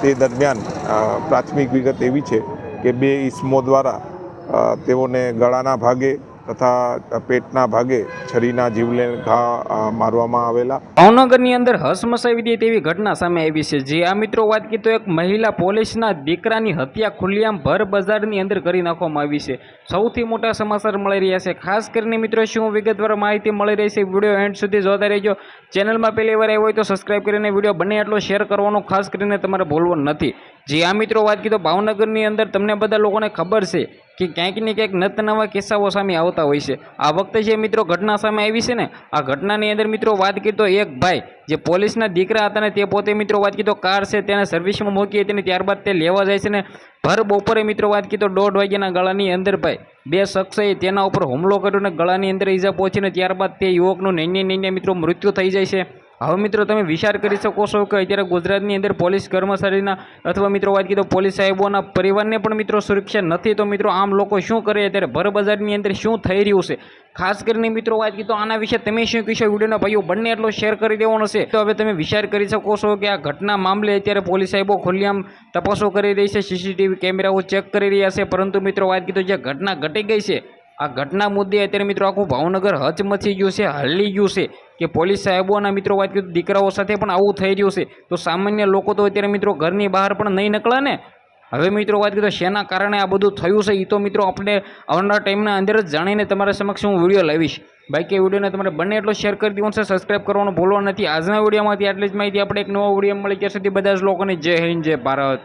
તે દરમિયાન પ્રાથમિક વિગત એવી છે કે બે ઈસમો દ્વારા તેઓને ગળાના ભાગે તથા પેટના ભાગે છરીના જીવલેણ ઘા મારવામાં આવેલા. ભાવનગરની અંદર હસમસાવી દે તેવી ઘટના સામે આવી છે. જે આ મિત્રો વાત કરી તો એક મહિલા પોલીસના દીકરાની હત્યા ખુલ્લેઆમ ભર બજારની અંદર કરી નાખવામાં આવી છે. સૌથી મોટા સમાચાર મળી રહ્યા છે. ખાસ કરીને મિત્રો, શું વિગતવાર માહિતી મળી રહી છે, વીડિયો એન્ડ સુધી જોતા રહેજો. ચેનલમાં પહેલી વાર આવ્યો હોય તો સબસ્ક્રાઈબ કરીને વીડિયો બને એટલો શેર કરવાનો, ખાસ કરીને તમારે ભૂલવું નથી. જે, આ મિત્રો વાત કીધો ભાવનગરની અંદર તમને બધા લોકોને ખબર છે કે ક્યાંક ને ક્યાંક નત નવા કિસ્સાઓ સામે આવતા હોય છે. આ વખતે જે મિત્રો ઘટના સામે આવી છે ને, આ ઘટનાની અંદર મિત્રો વાત કીધો એક ભાઈ જે પોલીસના દીકરા હતા ને તે પોતે મિત્રો વાત કીધો કાર છે, તેને સર્વિસમાં મૂકી હતી ને ત્યારબાદ તે લેવા જાય છે ને, ભર બપોરે મિત્રો વાત કીધો દોઢ વાગ્યાના ગળાની અંદર ભાઈ. બે શખ્સોએ તેના ઉપર હુમલો કર્યો ને ગળાની અંદર ઈજા પહોંચીને ત્યારબાદ તે યુવકનું નૈન્ય નૈન્ય મિત્રો મૃત્યુ થઈ જાય છે. હવે મિત્રો તમે વિચાર કરી શકો છો કે અત્યારે ગુજરાતની અંદર પોલીસ કર્મચારીના અથવા મિત્રો વાત કીધો પોલીસ સાહેબોના પરિવારને પણ મિત્રો સુરક્ષા નથી. તો મિત્રો આમ લોકો શું કરે? અત્યારે ભરબજારની અંદર શું થઈ રહ્યું છે? ખાસ કરીને મિત્રો વાત કીધો આના વિશે તમે શું કહેશો? વિડીયોના ભાઈઓ બંને એટલો શેર કરી દેવાનો છે. તો હવે તમે વિચાર કરી શકો છો કે આ ઘટના મામલે અત્યારે પોલીસ સાહેબો ખુલ્લેઆમ તપાસો કરી રહી છે. સીસીટીવી કેમેરાઓ ચેક કરી રહ્યા છે. પરંતુ મિત્રો વાત કીધો જે ઘટના ઘટી ગઈ છે આ ઘટના મુદ્દે અત્યારે મિત્રો આખું ભાવનગર હચમચી ગયું છે, હલ્લી ગયું છે કે પોલીસ સાહેબોના મિત્રો વાત કીધું દીકરાઓ સાથે પણ આવું થઈ રહ્યું છે. તો સામાન્ય લોકો તો અત્યારે મિત્રો ઘરની બહાર પણ નહીં નીકળે ને? હવે મિત્રો વાત કીધું શેના કારણે આ બધું થયું છે એ તો મિત્રો આપણે આવનારા ટાઈમના અંદર જ જાણીને તમારા સમક્ષ હું વીડિયો લાવીશ. બાકી વિડીયોને તમારે બંને એટલો શેર કરી દેવાનો છે સબસ્ક્રાઈબ કરવાનું ભૂલવા નથી. આજના વિડીયોમાંથી આટલી જ માહિતી આપણે એક નવો વીડિયો મળી ત્યાં સુધી બધા જ લોકોને જય હિન્દ, જય ભારત.